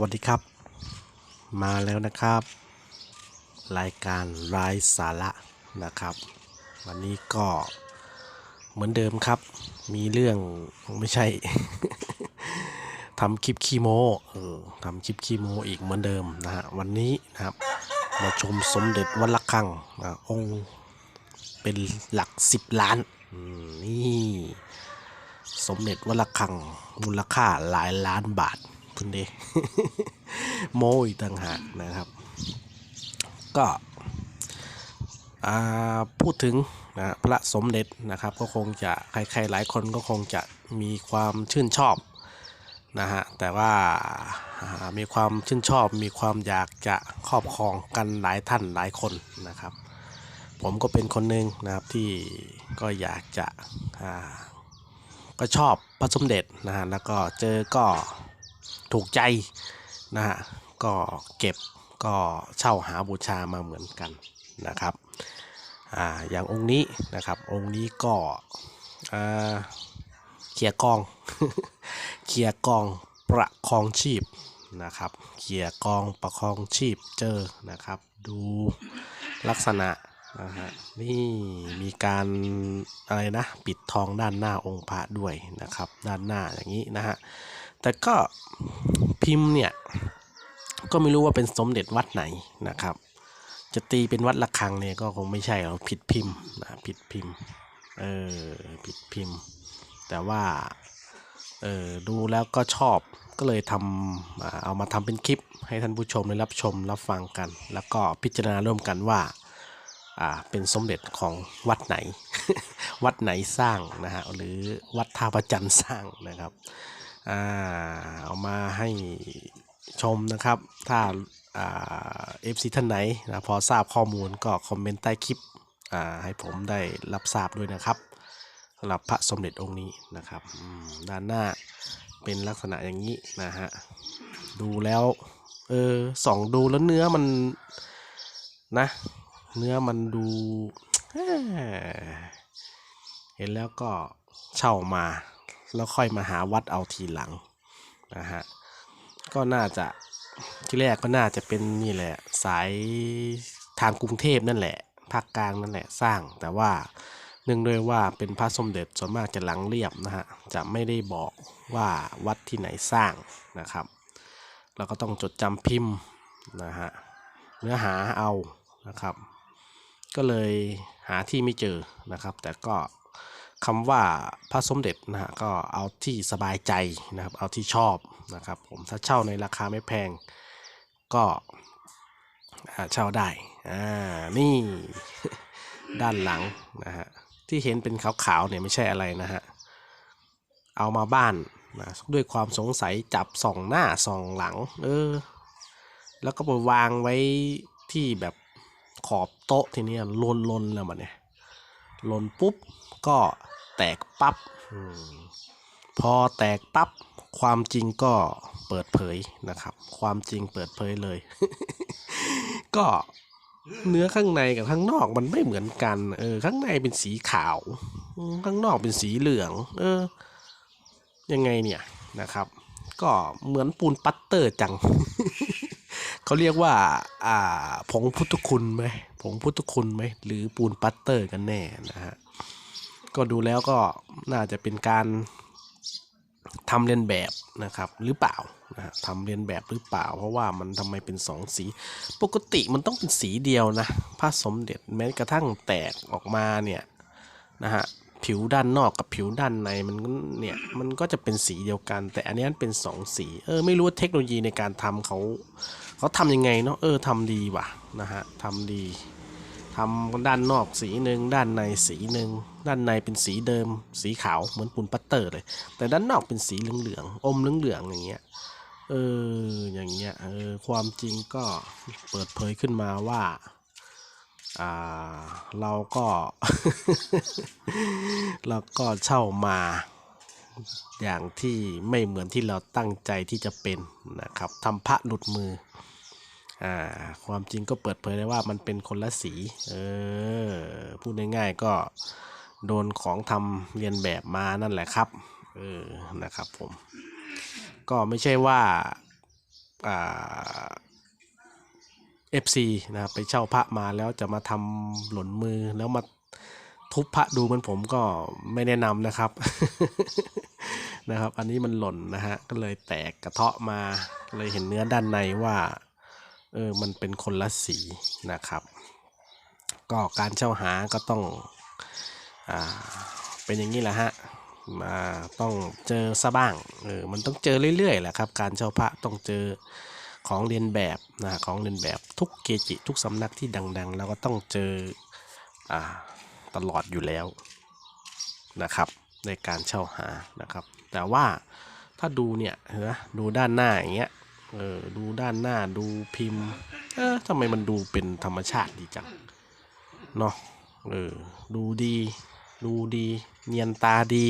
วัสดีครับ มาแล้วนะครับ รายการรายสาระนะครับ วันนี้ก็เหมือนเดิมครับ มีเรื่องไม่ใช่ ทำคลิปคีโมเออทำคลิปคีโมอีกเหมือนเดิมนะฮะวันนี้นะครับมาชมสมเด็จวัดละคังนะองค์เป็นหลักสิบล้านนี่ สมเด็จวัดระฆังมูลค่าหลายล้านบาท คุณเดโมอีกต่างหากนะครับ ก็พูดถึงนะพระสมเด็จนะครับ ก็คงจะใครๆหลายคนก็คงจะมีความชื่นชอบนะฮะแต่ว่าามีความชื่นชอบมีความอยากจะครอบครองกันหลายท่านหลายคนนะครับ ผมก็เป็นคนหนึ่งนะครับที่ก็อยากจะก็ชอบพระสมเด็จนะฮะแล้วก็เจอก็ ถูกใจนะฮะก็เก็บก็เช่าหาบูชามาเหมือนกันนะครับอ่าอย่างองค์นี้นะครับองค์นี้ก็อ่าเคียร์กองเคียร์กองประคองชีพนะครับเคียร์กองประคองชีพเจอนะครับ ดูลักษณะนะฮะนี่มีการอะไรนะ ปิดทองด้านหน้าองค์พระด้วยนะครับ ด้านหน้าอย่างนี้นะฮะ แต่ก็พิมพ์เนี่ย ก็ไม่รู้ว่าเป็นสมเด็จวัดไหนนะครับ จะตีเป็นวัดระฆังเนี่ยก็คงไม่ใช่หรอกผิดพิมพ์นะผิดพิมพ์เออผิดพิมพ์ แต่ว่าเออดูแล้วก็ชอบก็เลยทำเอามาทำเป็นคลิป ให้ท่านผู้ชมได้รับชมรับฟังกัน แล้วก็พิจารณาร่วมกันว่าอ่าเป็นสมเด็จของวัดไหน วัดไหนสร้างนะฮะหรือวัดท่าประจันสร้างนะครับ อ่าเอามาให้ชมนะครับ ถ้าเอฟซีท่านไหนนะพอทราบข้อมูลก็คอมเมนต์ใต้คลิปอ่าให้ผมได้รับทราบด้วยนะครับสำหรับพระสมเด็จองค์นี้นะครับด้านหน้าเป็นลักษณะอย่างนี้นะฮะดูแล้วเออส่องดูแล้วเนื้อมันนะ เนื้อมันดูเอ้อเห็นแล้วก็เช่ามา แล้วค่อยมาหาวัดเอาทีหลังนะฮะก็น่าจะที่แรกก็น่าจะเป็นนี่แหละ สายทางกรุงเทพนั่นแหละภาคกลางนั่นแหละสร้าง แต่ว่าเนื่องด้วยว่าเป็นพระสมเด็จส่วนมากจะหลังเรียบนะฮะจะไม่ได้บอกว่าวัดที่ไหนสร้างนะครับเราก็ต้องจดจำพิมพ์นะฮะเนื้อหาเอานะครับ ก็เลยหาที่ไม่เจอนะครับ แต่ก็ คำว่าพระสมเด็จนะฮะก็เอาที่สบายใจนะครับเอาที่ชอบนะครับผมถ้าเช่าในราคาไม่แพงก็เช่าได้อ่านี่ด้านหลังนะฮะที่เห็นเป็นขาวๆเนี่ยไม่ใช่อะไรนะฮะเอามาบ้านนะด้วยความสงสัยจับส่องหน้าส่องหลังเออแล้วก็ไปวางไว้ที่แบบขอบโต๊ะทีนี้ลนลนๆแล้วมันเนี่ยลนปุ๊บก็ แตกปับ๊บอืมพอแตกปับ๊บความจริงก็เปิดเผยนะครับ ความจริงเปิดเผยเลย ก็เนื้อข้างในกับข้างนอกมันไม่เหมือนกัน เออ ข้างในเป็นสีขาวอืมข้างนอกเป็นสีเหลือง เออ ยังไงเนี่ยนะครับ ก็เหมือนปูนปัตเตอร์จัง เขาเรียกว่า อ่า ผงพุทธคุณไหมผงพุทธคุณไหมหรือปูนปัตเตอร์กันแน่นะฮะ ก็ดูแล้วก็น่าจะเป็นการทำเลียนแบบนะครับหรือเปล่านะทำเลียนแบบหรือเปล่า เพราะว่ามันทำไมเป็นสองสี ปกติมันต้องเป็นสีเดียวนะพระสมเด็จแม้กระทั่งแตกออกมาเนี่ยนะฮะผิวด้านนอกกับผิวด้านในมันเนี่ยมันก็จะเป็นสีเดียวกัน แต่อันนี้มันเป็นสองสีเออไม่รู้ว่าเทคโนโลยีในการทำเขาเขาทำยังไงเนาะเออทำดีว่ะนะฮะทำดี ทำด้านนอกสีหนึ่งด้านในสีหนึ่งด้านในเป็นสีเดิม สีขาวเหมือนปูนปัตเตอร์เลย แต่ด้านนอกเป็นสีเหลืองๆอมเหลืองๆอย่างเงี้ยเอออย่างเงี้ยเออความจริงก็เปิดเผยขึ้นมาว่าอ่าเราก็ เราก็เช่ามาอย่างที่ไม่เหมือนที่เราตั้งใจที่จะเป็นนะครับทำพระหลุดมือ อ่าความจริงก็เปิดเผยได้ว่ามันเป็นคนละสี เออ พูดง่ายๆก็โดนของทำเรียนแบบมานั่นแหละครับ เออ นะครับผม ก็ไม่ใช่ว่า อ่า FC นะไปเช่าพระมาแล้วจะมาทำหล่นมือแล้วมาทุบพระดูมันผมก็ไม่แนะนำนะครับนะครับ อันนี้มันหล่นนะฮะก็เลยแตกกระเทาะมาเลยเห็นเนื้อด้านในว่า เออมันเป็นคนละสีนะครับ ก็การเช่าหาก็ต้องอ่าเป็นอย่างนี้แหละฮะมาต้องเจอซะบ้างเออมันต้องเจอเรื่อยๆแหละครับ การเช่าพระต้องเจอของเรียนแบบนะของเรียนแบบทุกเกจิทุกสำนักที่ดังๆ แล้วก็ต้องเจออ่าตลอดอยู่แล้วนะครับ ในการเช่าหานะครับ แต่ว่าถ้าดูเนี่ยเห็นะดูด้านหน้าอย่างเงี้ย เออดูด้านหน้าดูพิมพ์ เออทำไมมันดูเป็นธรรมชาติดีจังเนาะเออดูดี ดูดี เนียนตาดี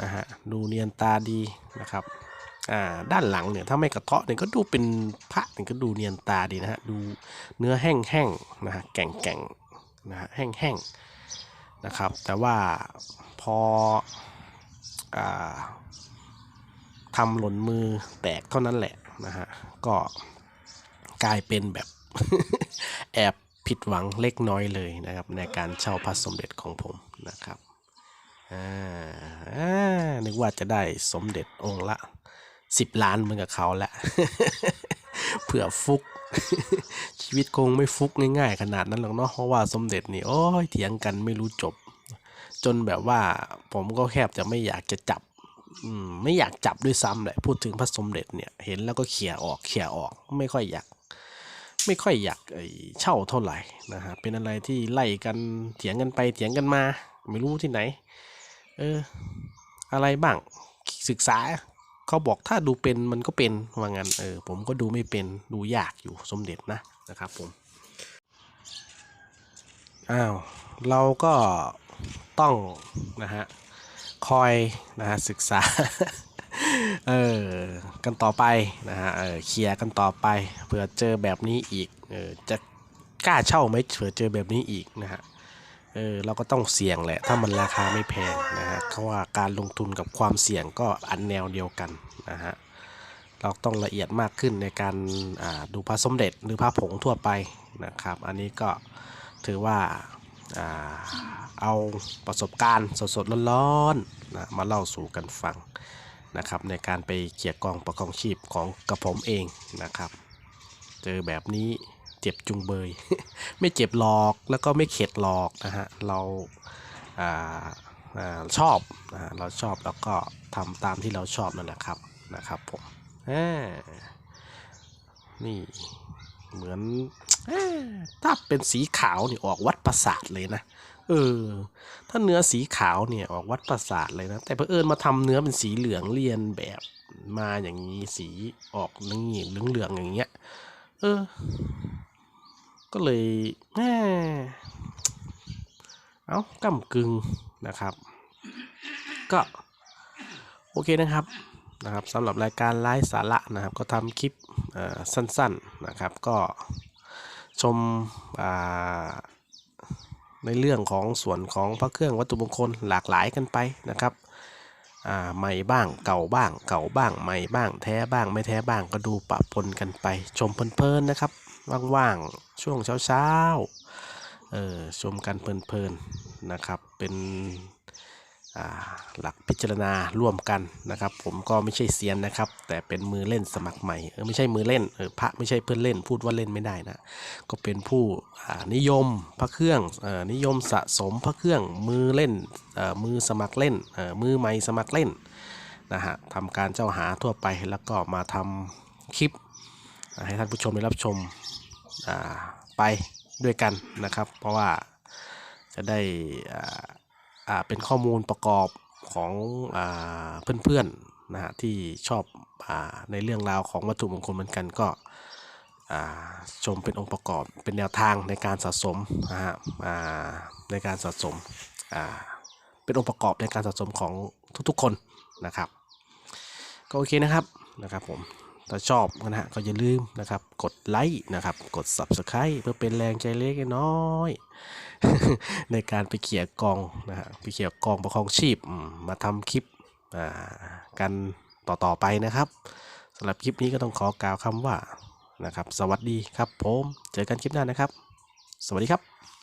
นะฮะดูเนียนตาดีนะครับอ่าด้านหลังเนี่ยถ้าไม่กระเทาะเนี่ยก็ดูเป็นพระเนี่ยก็ดูเนียนตาดีนะฮะดูเนื้อแห้งๆนะฮะแก่งๆนะฮะแห้งๆนะครับ แต่ว่าพออ่าทำหล่นมือแตกเท่านั้นแหละ นะฮะก็กลายเป็นแบบ แอบผิดหวังเล็กน้อยเลยนะครับ ในการเช่าพระสมเด็จของผมนะครับอ่านึกว่าจะได้สมเด็จองค์ละสิบล้านเหมือนกับเขาละเผื่อฟุก ชีวิตคงไม่ฟุกง่าย ๆ ขนาดนั้นหรอกเนาะเพราะว่าสมเด็จนี่โอ้ยเถียงกันไม่รู้จบ จนแบบว่าผมก็แคบจะไม่อยากจะจับ ไม่อยากจับด้วยซ้ำแหละพูดถึงพระสมเด็จเนี่ย เห็นแล้วก็เขี่ยออกเขี่ยออก ไม่ค่อยอยาก ไม่ค่อยอยากเช่าเท่าไหร่นะฮะเป็นอะไรที่ไล่กันเถียงกันไปเถียงกันมา ไม่รู้ที่ไหน เออ อะไรบ้างศึกษาเขาบอกถ้าดูเป็นมันก็เป็นว่างั้นเออผมก็ดูไม่เป็นดูยากอยู่สมเด็จนะนะครับผมอ้าวเราก็ต้องนะฮะ คอยนะฮะศึกษาเออกันต่อไปนะฮะเออเคลียร์กันต่อไปเผื่อเจอแบบนี้อีกเออจะกล้าเช่าไหมเผื่อเจอแบบนี้อีกนะฮะเออเราก็ต้องเสี่ยงแหละ ถ้ามันราคาไม่แพงนะฮะเพราะว่าการลงทุนกับความเสี่ยงก็อันแนวเดียวกันนะฮะเราต้องละเอียดมากขึ้นในการอ่าดูพระสมเด็จหรือพระผงทั่วไปนะครับ อันนี้ก็ถือว่าอ่า เอาประสบการณ์สดๆร้อนๆนะมาเล่าสู่กันฟังนะครับ ในการไปเขี่ยกองประกองชีพของกระผมเองนะครับ เจอแบบนี้เจ็บจุงเบย ไม่เจ็บหรอกแล้วก็ไม่เข็ดหรอกนะฮะเราอาอาชอบนะเราชอบแล้วก็ทำตามที่เราชอบนั่นแหละครับนะครับผมนี่เหมือนถ้าเป็นสีขาวนี่ออกวัดประสาทเลยนะ เออ ถ้าเนื้อสีขาวเนี่ยออกวัดประสาทเลยนะ แต่เผอิญมาทำเนื้อเป็นสีเหลืองเรียนแบบมาอย่างนี้สีออกนี่เหลืองเหลืองๆอย่างเงี้ย เออ ก็เลยแหมเอาก้ากึ่งนะครับ ก็ โอเคนะครับนะครับสำหรับรายการไลฟ์สาระนะครับ ก็ทำคลิปสั้นๆนะครับ ก็ชมอ่า ในเรื่องของส่วนของพระเครื่องวัตถุมงคลหลากหลายกันไปนะครับใหม่บ้างเก่าบ้าง เก่าบ้างใหม่บ้างแท้บ้างไม่แท้บ้างก็ดูปะปนกันไป ชมเพลินๆนะครับว่างๆช่วงเช้าๆเออชมกันเพลินๆนะครับ เป็น หลักพิจารณาร่วมกันนะครับ ผมก็ไม่ใช่เซียนนะครับ แต่เป็นมือเล่นสมัครใหม่เออไม่ใช่มือเล่นเออพระไม่ใช่เพื่อนเล่นพูดว่าเล่นไม่ได้นะก็เป็นผู้นิยมพระเครื่องออนิยมสะสมพระเครื่องมือเล่นมือสมัครเล่นมือใหม่สมัครเล่นนะฮะทำการเจ้าหาทั่วไปแล้วก็มาทำคลิป ให้ท่านผู้ชมได้รับชมไปด้วยกันนะครับ เพราะว่าจะได้อ่า เป็นข้อมูลประกอบของอ่าเพื่อนๆนะฮะที่ชอบอาในเรื่องราวของวัตถุมงคลเหมือนกันก็อ่าชมเป็นองค์ประกอบเป็นแนวทางในการสะสมนะฮะอ่าในการสะสมอ่าเป็นองค์ประกอบในการสะสมของทุกๆคนนะครับ ก็โอเคนะครับนะครับผม ถ้าชอบนะฮะก็อย่าลืมนะครับ กดไลค์นะครับ กด Subscribe เพื่อเป็นแรงใจเล็กน้อย ในการไปเขี่ยกองนะฮะไปเขี่ยกองประคองชีพมาทำคลิปอ่ากันต่อๆไปนะครับสำหรับคลิปนี้ก็ต้องขอกล่าวคำว่านะครับ สวัสดีครับผม เจอกันคลิปหน้านะครับ สวัสดีครับ